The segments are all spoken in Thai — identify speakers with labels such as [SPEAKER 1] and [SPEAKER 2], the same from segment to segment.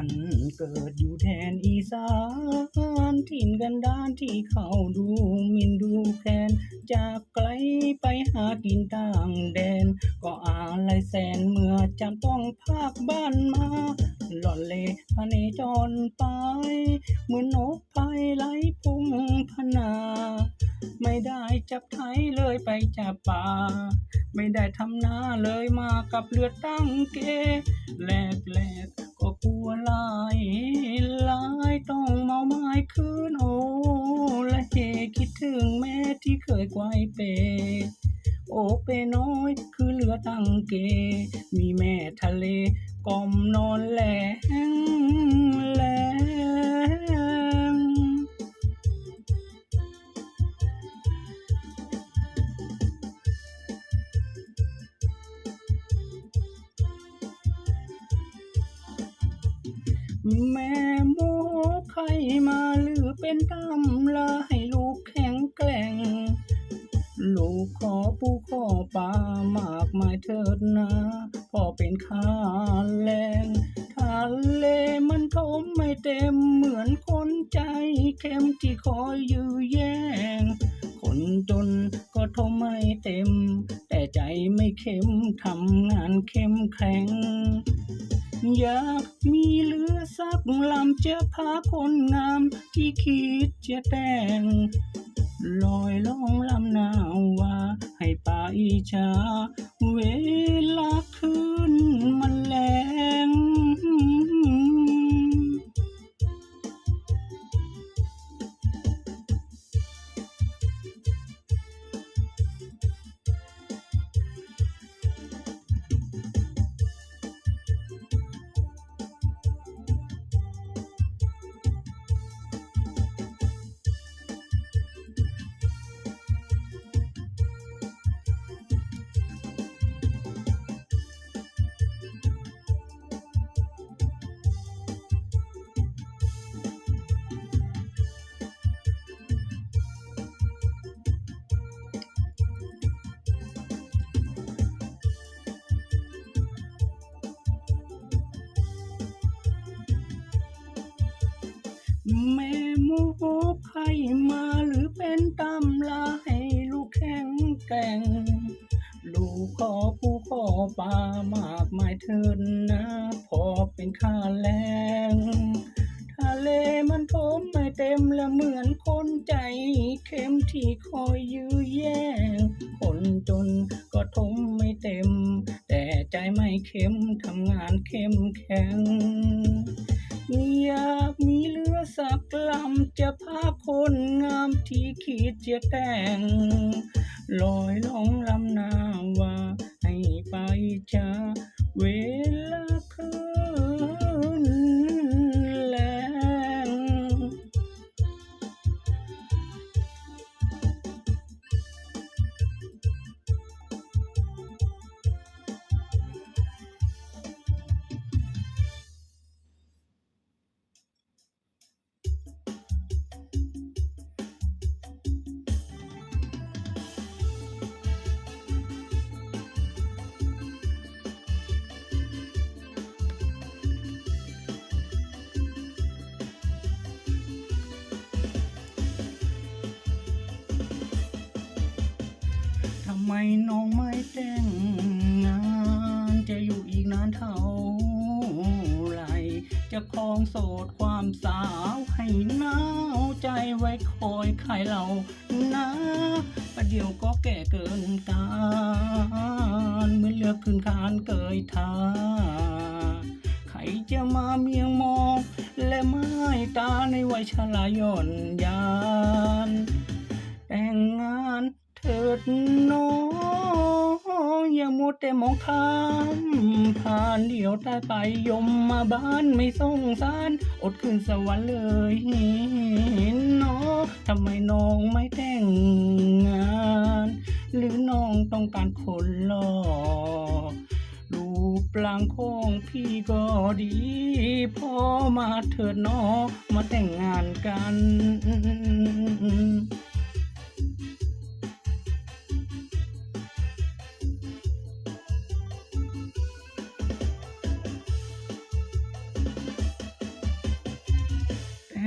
[SPEAKER 1] ันเกิดอยู่แทนอีสานถิ่นกันดานที่เขาดูมินดูแคลนจากไกลไปหากินต่างแดน ก็อะไรแสนเมื่อจำต้องภาคบ้านมา หล่อนเลพะเนจรไป เหมือนนกไพไหลพุ่งพนา ไม่ได้จับไทยเลยไปจับป่าไม่ได้ทำนาเลยมากับเรือตั้งเกแลกแลก หัวลายลายต้องเมาไม้คืนโอ้และเฮคิดถึงแม่ที่เคยไกวเป โอเปน้อยคือเหลือตั้งเก มีแม่ทะเลกอมนอนแหลงแหลง เป็นตำลาให้ลูกแข็งแกร่ง ลูกขอปูขอปลามากมายเถิดนะพ่อเป็นข้าแรงทะเลมันทมไม่เต็มเหมือนคนใจเข้มที่คอยยื้อแย่ง คนจนก็ทมไม่เต็ม แต่ใจไม่เข้มทำงานเข้มแข็ง อยากมีเรือสักลำจะพาคนงามที่คิดจะแต่งลอยล่องลำนาวว่าให้ป่าอีชาเวลาคืนมันแรง ลูกขอผู้ขอปลามากมายเถินนะ พอเป็นค่าแรงทะเลมันทมไม่เต็มและเหมือนคนใจเข้มที่คอยยื้อแย่งคนจนก็ทมไม่เต็ม แต่ใจไม่เข้มทำงานเข้มแข็ง อยากมีเรือสักลำจะพาคนงามที่คิดจะแต่งลอยล่องลำนาวาให้ไปจ้าเวลาคืน ไมน้องไม่แต่งงาน จะอยู่อีกนานเท่าไรจะครองโสดความสาวให้หนาวใจไว้คอยใครเรานะประเดี๋ยวก็แก่เกินการเมือนเลือกขึ้นคานเกยทาใครจะมาเมียงมอง และไม้ตาในวัยชราย่อนยานแต่งงาน เถิดน้องอย่ามัวแต่มองข้ามผ่านเดี๋ยวตายไปยมมาบ้านไม่สงสาร อดขึ้นสวรรค์เลยน้องทำไมน้องไม่แต่งงาน หรือน้องต้องการคนหล่อรูปร่างของพี่ก็ดีพอมาเถิดน้องมาแต่งงานกัน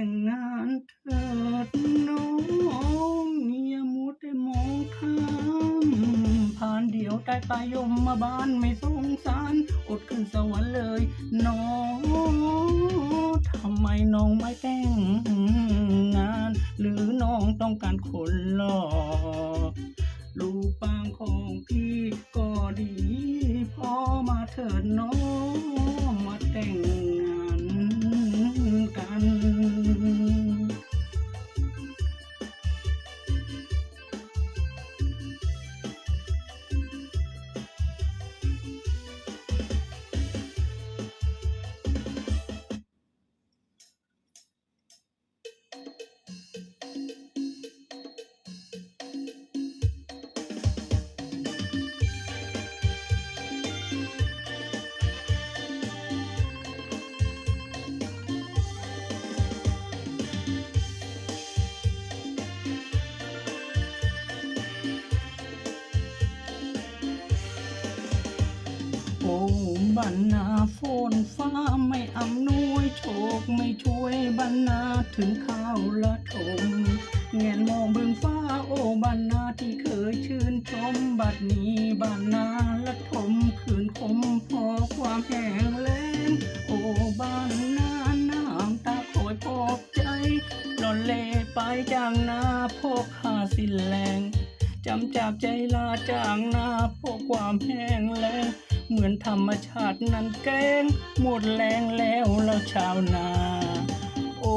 [SPEAKER 2] ห่
[SPEAKER 1] งงานเถิดน้องอย่ามุดมองข้ามผ่านเดียวได้ไายมมาบ้านไม่สงสารอดขึ้นสวรรค์เลยน้องทำไมน้องไม่แต่งงาน หรือน้องต้องการคนหล่อลูกปางของพี่ก็ดี พอมาเถิดน้อง บรรณาฝนฟ้าไม่อำนวยโชคไม่ช่วยบรรณาถึงข้าวละทมแงนมองเบื้องฟ้าโอ้บรรณาที่เคยชื่นชมบัดนี้บรรณาละทมคืนคมพอความแห้งแล้งโอ้บรรณาน้ำตาคอยปอบใจหล่อนเลไปจางนาพวกข้าสิ้นแรงจำจากใจลาจางนาพราะความแห้งแล้ง มือนธรรมชาตินั้นแกล้งหมดแรงแล้วแล้วชาวนาโอ้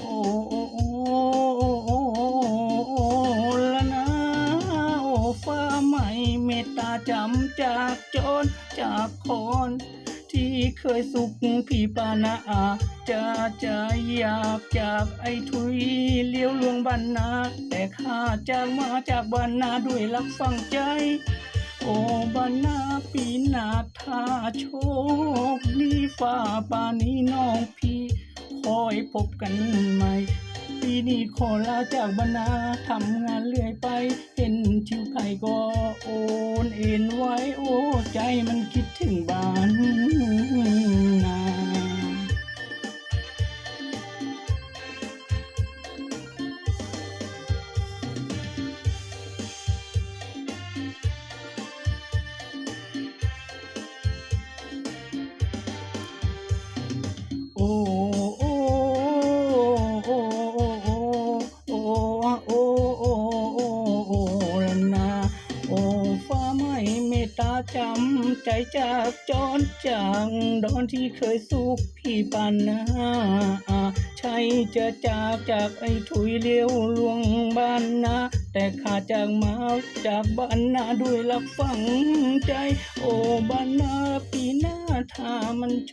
[SPEAKER 1] โอ้โอ้โอ้โอ้ละนะโอ้ฟ้าใหม่เมตตาจำจากโจรจากคน ที่เคยสุขพี่ปานาอาจะจะอยากจากไอ้ทุยเลี้ยวลวงบรรณาแต่ข้าจากมาจากบรรณาด้วยรักฟังใจ โอ้บรรณาปีนาถ้าโชคดีฟ้าปานี้น้องพี่คอยพบกันใหม่ปีนี้ขอลาจากบรรณาทำงานเรื่อยไป เห็นชิวไผ่ก็โอนเอ็นไว้โอ้ใจมัน โอ้โอ้โอ้โอ้โอ้โอ้โอ้โอ้โอ้ละนาโอ้ฟ้าไม่เมตตาจำใจจากจรจางดอนที่เคยสุขพี่ปานนาใช่จะจากจากไอ้ถุยเลี้ยวลวงบ้านนาแต่ขาดจากมาจากบ้านนาด้วยรักฝังใจ โอ้บ้านนาปีหน้า ถ้ามันโช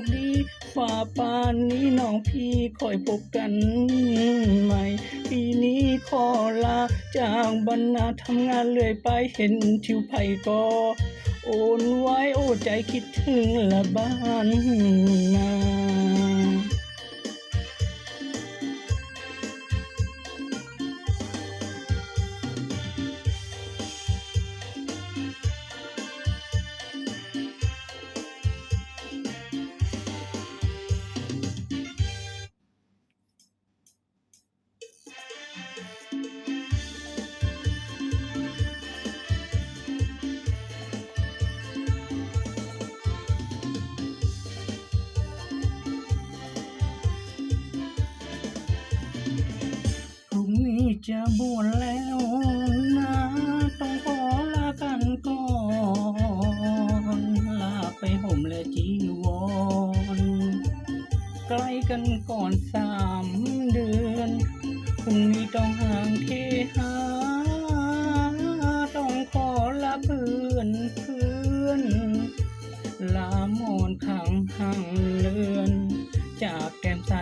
[SPEAKER 1] คดีฝ่าปานนี้น้องพี่คอยพบกันใหม่ ปีนี้ขอลาจากบรรณาทำงานเรื่อยไปเห็นทิวไผ่ก็โอนไว้โอ้ใจคิดถึงละบ้านนา จะบวชแล้วนะต้องขอลากันก่อนลาไปห่มและจีวรใกล้กันก่อนสามเดือนพรุ่งนี้ต้องห่างเทหาต้องขอลาเพื่อนเพื่อนลามอนขังห่างเลือน จากแก้มใส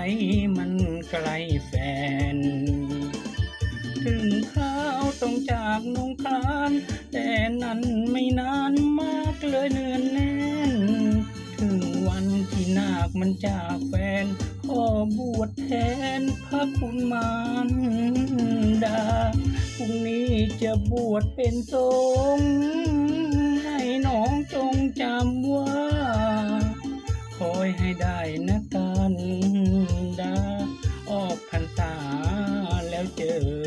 [SPEAKER 1] มันไกลแฟน ข้าวต้องจากนงคาน แต่นั้นไม่นานมากเลยเนือนแน่น ถึงวันที่นาคมันจากแฟน ขอบวชแทนพระคุณมารดาพรุ่งนี้จะบวชเป็นสงฆ์ให้น้องจงจำว่า คอยให้ได้นะกันดาออกพรรษาแล้วเจอ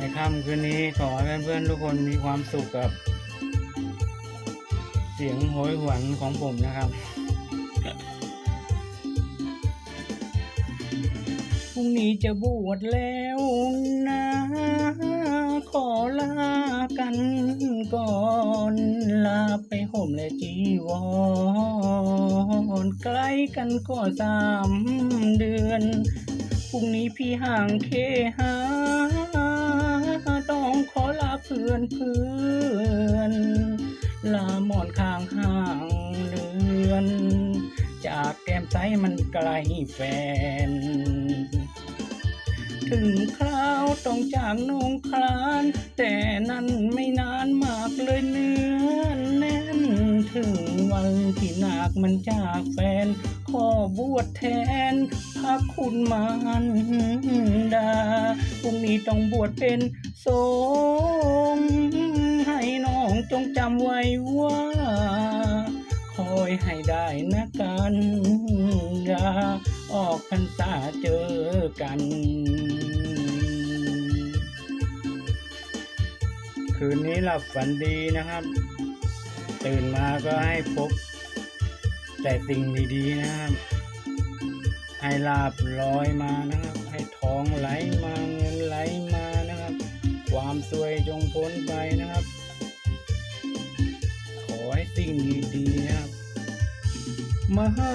[SPEAKER 1] ในค่ำคืนนี้ขอให้เพื่อนๆทุกคนมีความสุขกับ เสียงโหยหวนของผมนะครับพรุ่งนี้จะบวชแล้วนะ ขอลากันก่อน ลาไปห่มและจีวรใกล้กันก็สามเดือนพรุ่งนี้พี่ห่างเคหา ขอลาเพื่อนเพื่อนลาหมอนข้างห่างเรือน จากแก้มใสมันไกลแฟน ถึงคราวต้องจากนงคราน แต่นั้นไม่นานมากเลยเนื้อแน่น ถึงวันที่นาคมันจากแฟน ขอบวชแทนพระคุณมารดาพรุ่งนี้ต้องบวชเป็น สงให้น้องจงจำไว้ว่า คอยให้ได้นะกันยาออกพรรษาเจอกัน คืนนี้หลับฝันดีนะครับ ตื่นมาก็ให้พบ แต่สิ่งดีๆนะครับ ให้ลาบลอยมานะครับ ให้ท้องไหลมา ความสวยจงพ้นไปนะครับ ขอให้สิ่งดีๆนะครับ มาหา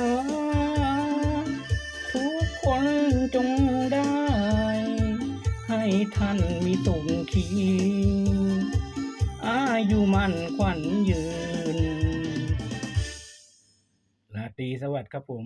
[SPEAKER 1] ทุกคนจงได้ ให้ท่านมีสุขขีอายุมั่นขวัญยืนราตรีสวัสดิ์ครับผม